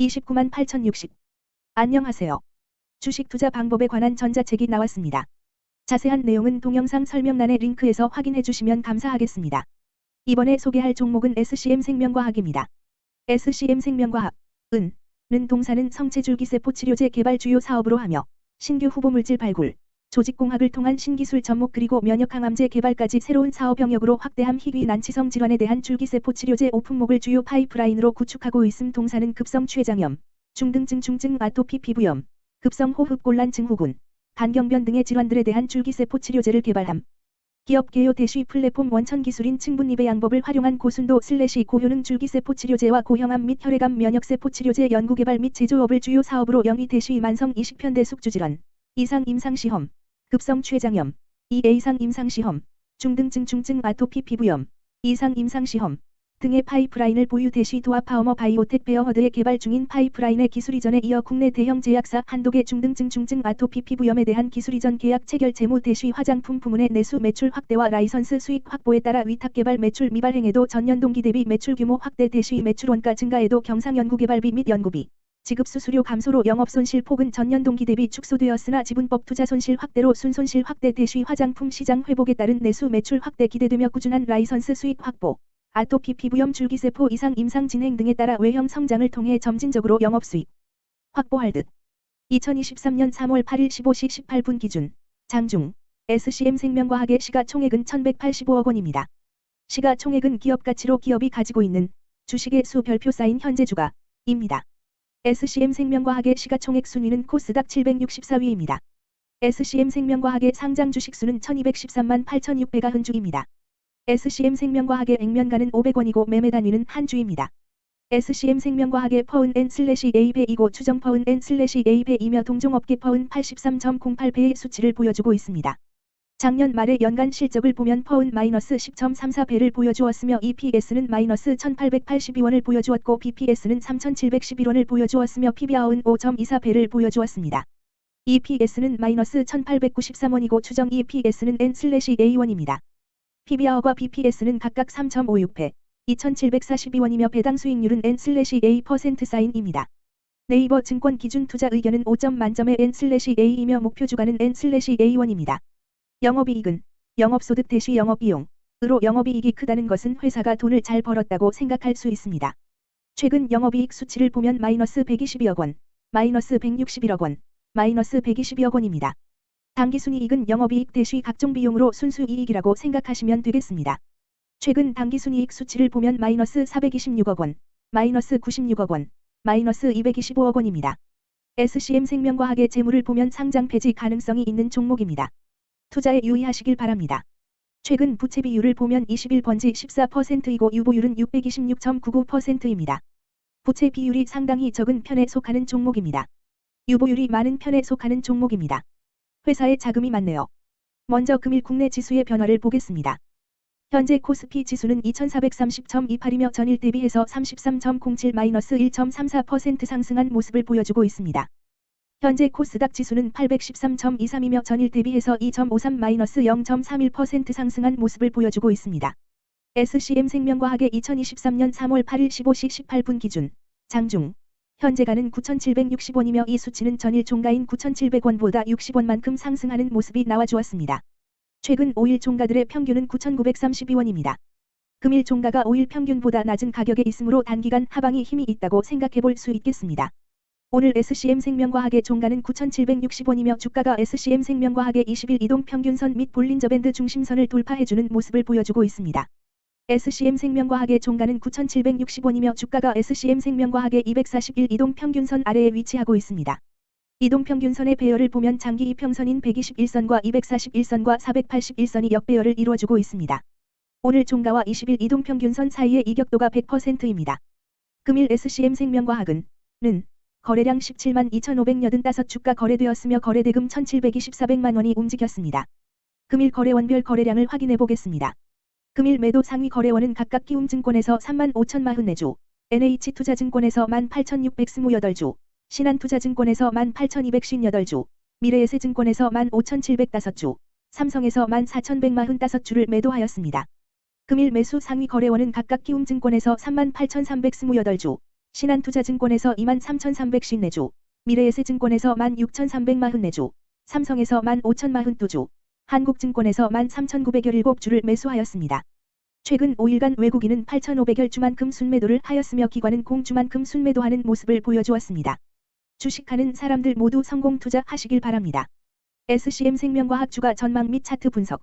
29만 8060. 안녕하세요. 주식 투자 방법에 관한 전자책이 나왔습니다. 자세한 내용은 동영상 설명란의 링크에서 확인해 주시면 감사하겠습니다. 이번에 소개할 종목은 SCM 생명과학입니다. SCM 생명과학, 은, 는 동사는 성체줄기세포 치료제 개발 주요 사업으로 하며 신규 후보물질 발굴, 조직공학을 통한 신기술 접목 그리고 면역항암제 개발까지 새로운 사업 영역으로 확대함 희귀 난치성 질환에 대한 줄기세포 치료제 오픈목을 주요 파이프라인으로 구축하고 있음 동사는 급성 췌장염, 중등증 중증 아토피 피부염, 급성 호흡곤란 증후군, 간경변 등의 질환들에 대한 줄기세포 치료제를 개발함. 기업 개요 대쉬 플랫폼 원천 기술인 층분입의 양법을 활용한 고순도 슬래시 고효능 줄기세포 치료제와 고형암 및 혈액암 면역세포 치료제 연구개발 및 제조업을 주요 사업으로 영위 대쉬 만성 20편대 숙주질환, 이상 임상시험, 급성 췌장염, 2A 이상 임상시험, 중등증 중증 아토피 피부염, 이상 임상시험 등의 파이프라인을 보유 대쉬 도화 파워머 바이오텍 베어허드의 개발 중인 파이프라인의 기술 이전에 이어 국내 대형 제약사 한독의 중등증 중증 아토피 피부염에 대한 기술 이전 계약 체결 재무 대쉬 화장품 부문의 내수 매출 확대와 라이선스 수익 확보에 따라 위탁 개발 매출 미발 행에도 전년 동기 대비 매출 규모 확대 대쉬 매출 원가 증가에도 경상 연구 개발비 및 연구비 지급 수수료 감소로 영업 손실 폭은 전년 동기 대비 축소되었으나 지분법 투자 손실 확대로 순손실 확대 대쉬 화장품 시장 회복에 따른 내수 매출 확대 기대되며 꾸준한 라이선스 수익 확보, 아토피 피부염 줄기세포 이상 임상 진행 등에 따라 외형 성장을 통해 점진적으로 영업 수익 확보할 듯. 2023년 3월 8일 15시 18분 기준 장중 SCM 생명과학의 시가총액은 1185억 원입니다. 시가총액은 기업 가치로 기업이 가지고 있는 주식의 수 별표 쌓인 현재 주가입니다. SCM 생명과학의 시가총액 순위는 코스닥 764위입니다. SCM 생명과학의 상장 주식수는 1213만 8600가 흔주입니다. SCM 생명과학의 액면가는 500원이고 매매 단위는 한 주입니다. SCM 생명과학의 퍼은 N 슬래시 A배이고 추정 퍼은 N 슬래시 A배이며 동종업계 퍼은 83.08배의 수치를 보여주고 있습니다. 작년 말의 연간 실적을 보면 퍼은 마이너스 10.34배를 보여주었으며 EPS는 마이너스 1882원을 보여주었고 BPS는 3711원을 보여주었으며 PBR은 5.24배를 보여주었습니다. EPS는 마이너스 1893원이고 추정 EPS는 N/A1입니다. PBR과 BPS는 각각 3.56배, 2742원이며 배당 수익률은 N/A% 사인입니다. 네이버 증권 기준 투자 의견은 5점 만점의 N/A이며 목표 주가는 N/A1입니다. 영업이익은 영업소득 대시 영업비용으로 영업이익이 크다는 것은 회사가 돈을 잘 벌었다고 생각할 수 있습니다. 최근 영업이익 수치를 보면 마이너스 122억 원, 마이너스 161억 원, 마이너스 122억 원입니다. 당기순이익은 영업이익 대시 각종 비용으로 순수이익이라고 생각하시면 되겠습니다. 최근 당기순이익 수치를 보면 마이너스 426억 원, 마이너스 96억 원, 마이너스 225억 원입니다. SCM 생명과학의 재물을 보면 상장 폐지 가능성이 있는 종목입니다. 투자에 유의하시길 바랍니다. 최근 부채 비율을 보면 21번지 14%이고 유보율은 626.99%입니다. 부채 비율이 상당히 적은 편에 속하는 종목입니다. 유보율이 많은 편에 속하는 종목입니다. 회사에 자금이 많네요. 먼저 금일 국내 지수의 변화를 보겠습니다. 현재 코스피 지수는 2430.28이며 전일 대비해서 33.07-1.34% 상승한 모습을 보여주고 있습니다. 현재 코스닥 지수는 813.23이며 전일 대비해서 2.53-0.31% 상승한 모습을 보여주고 있습니다. SCM 생명과학의 2023년 3월 8일 15시 18분 기준 장중 현재가는 9,760원이며 이 수치는 전일 종가인 9,700원보다 60원만큼 상승하는 모습이 나와주었습니다. 최근 5일 종가들의 평균은 9,932원입니다. 금일 종가가 5일 평균보다 낮은 가격에 있으므로 단기간 하방이 힘이 있다고 생각해 볼 수 있겠습니다. 오늘 SCM 생명과학의 종가는 9,760원이며 주가가 SCM 생명과학의 20일 이동 평균선 및 볼린저밴드 중심선을 돌파해주는 모습을 보여주고 있습니다. SCM 생명과학의 종가는 9,760원이며 주가가 SCM 생명과학의 241 이동 평균선 아래에 위치하고 있습니다. 이동 평균선의 배열을 보면 장기 이평선인 121선과 241선과 481선이 역배열을 이루어주고 있습니다. 오늘 종가와 20일 이동 평균선 사이의 이격도가 100%입니다. 금일 SCM 생명과학은 는 거래량 17만 2,585 주가 거래되었으며 거래대금 1,724백만 원이 움직였습니다. 금일 거래원별 거래량을 확인해 보겠습니다. 금일 매도 상위 거래원은 각각 키움증권에서 3만 5천마흔4주, NH투자증권에서 1만 8,628주, 신한투자증권에서 1만 8,258주, 미래에셋증권에서 1만 5,705주, 삼성에서 1만 4,145주를 매도하였습니다. 금일 매수 상위 거래원은 각각 키움증권에서 3만 8,328주, 신한투자증권에서 23,354주, 미래에셋증권에서 16,344주, 삼성에서 15,042주, 한국증권에서 13,917주를 매수하였습니다. 최근 5일간 외국인은 8,500여 주만큼 순매도를 하였으며 기관은 공주만큼 순매도하는 모습을 보여주었습니다. 주식하는 사람들 모두 성공 투자하시길 바랍니다. SCM 생명과학 주가 전망 및 차트 분석